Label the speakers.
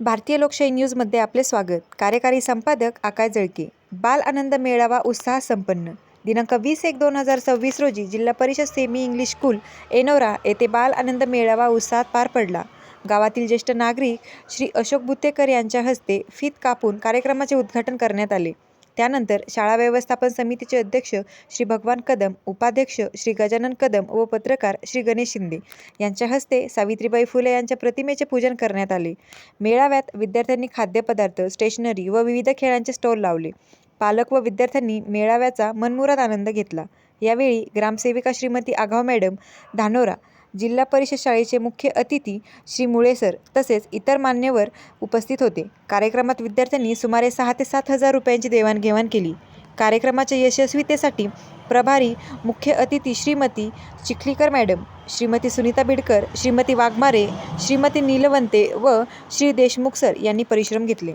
Speaker 1: भारतीय लोकशाही न्यूजमध्ये आपले स्वागत. कार्यकारी संपादक आकाश जळके. बाल आनंद मेळावा उत्साह संपन्न. दिनांक वीस एक दोन हजार सव्वीस रोजी जिल्हा परिषद सेमी इंग्लिश स्कूल एनोरा येथे बाल आनंद मेळावा उत्साहात पार पडला. गावातील ज्येष्ठ नागरिक श्री अशोक बुत्तेकर यांच्या हस्ते फीत कापून कार्यक्रमाचे उद्घाटन करण्यात आले. त्यानंतर शाळा व्यवस्थापन समितीचे अध्यक्ष श्री भगवान कदम उपाध्यक्ष श्री गजानन कदम व पत्रकार श्री गणेश शिंदे यांच्या हस्ते सावित्रीबाई फुले यांच्या प्रतिमेचे पूजन करण्यात आले. मेळाव्यात विद्यार्थ्यांनी खाद्यपदार्थ स्टेशनरी व विविध खेळांचे स्टॉल लावले. पालक व विद्यार्थ्यांनी मेळाव्याचा मनमुराद आनंद घेतला. यावेळी ग्रामसेविका श्रीमती आघाव मॅडम धानोरा जिल्हा परिषद शाळेचे मुख्य अतिथी श्री मुळेसर तसेच इतर मान्यवर उपस्थित होते. कार्यक्रमात विद्यार्थ्यांनी सुमारे सहा ते सात हजार रुपयांची देवाणघेवाण केली. कार्यक्रमाच्या यशस्वीतेसाठी प्रभारी मुख्य अतिथी श्रीमती चिखलीकर मॅडम श्रीमती सुनीता बिडकर श्रीमती वाघमारे श्रीमती नीलवंते व श्री देशमुख सर यांनी परिश्रम घेतले.